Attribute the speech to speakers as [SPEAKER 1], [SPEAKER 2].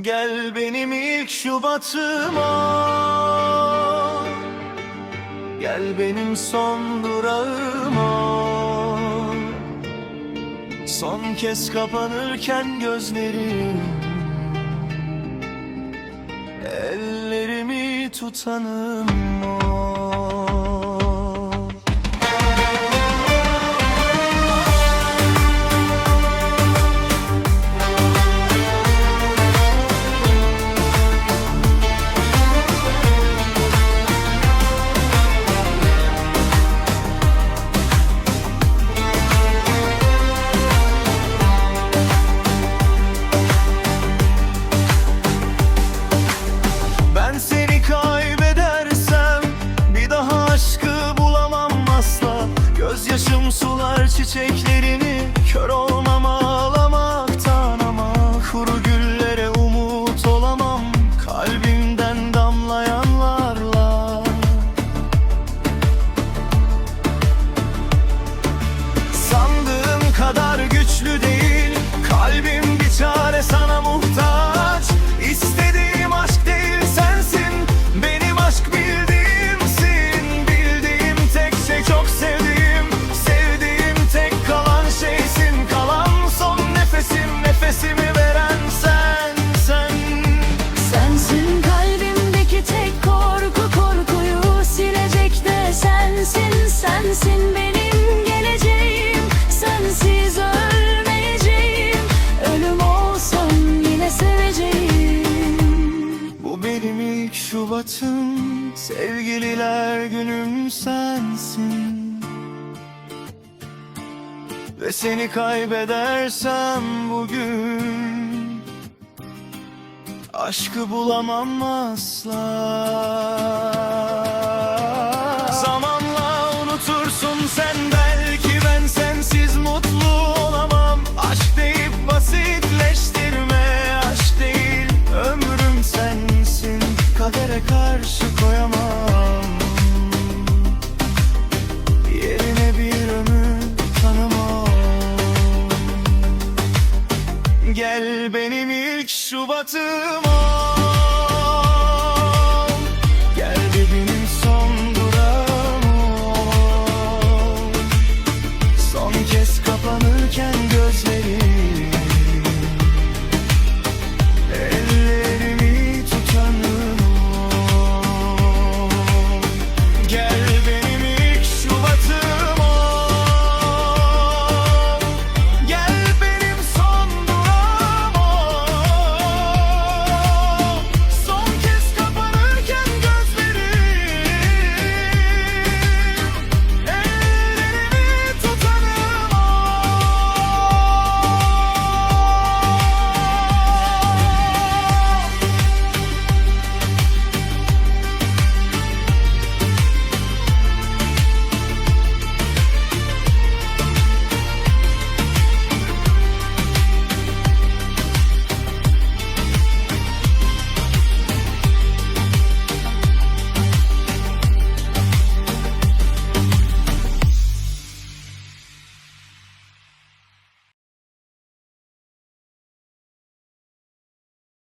[SPEAKER 1] Gel benim ilk Şubatıma. Gel benim son durağıma. Son kez kapanırken gözlerim. Ellerimi tutanım o Deixa-me sensin benim
[SPEAKER 2] geleceğim sensiz ölmeyeceğim. Ölüm olsam yine seveceğim.
[SPEAKER 1] Bu benim ilk Şubat'ım Sevgililer günüm sensin. Ve seni kaybedersem bugün Aşkı bulamam asla Gel benim ilk Şubat'ıma